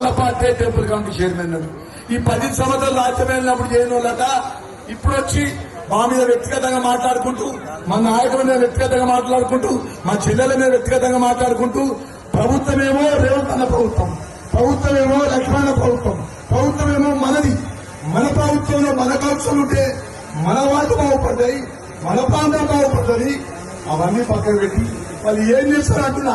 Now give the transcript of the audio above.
Party temple committee chairman ఈ పది సంవత్సరాలు రాజ్యం వెళ్ళినప్పుడు చేయని వాళ్ళట ఇప్పుడు వచ్చి మా మీద వ్యక్తిగతంగా మాట్లాడుకుంటూ మా నాయకుల మీద వ్యక్తిగతంగా మాట్లాడుకుంటూ మా చెల్లెల మీద వ్యక్తిగతంగా మాట్లాడుకుంటూ ప్రభుత్వమేమో రేవంత్ అన్న ప్రభుత్వం ప్రభుత్వమేమో లక్ష్మణ ప్రభుత్వం ప్రభుత్వమేమో మనది. మన ప్రభుత్వంలో మన కక్షలు ఉంటే మన వాటి బాగుపడతాయి మన ప్రాంతం బాగుపడుతుంది. అవన్నీ పక్కన పెట్టి వాళ్ళు ఏం చేస్తారు అంటున్నా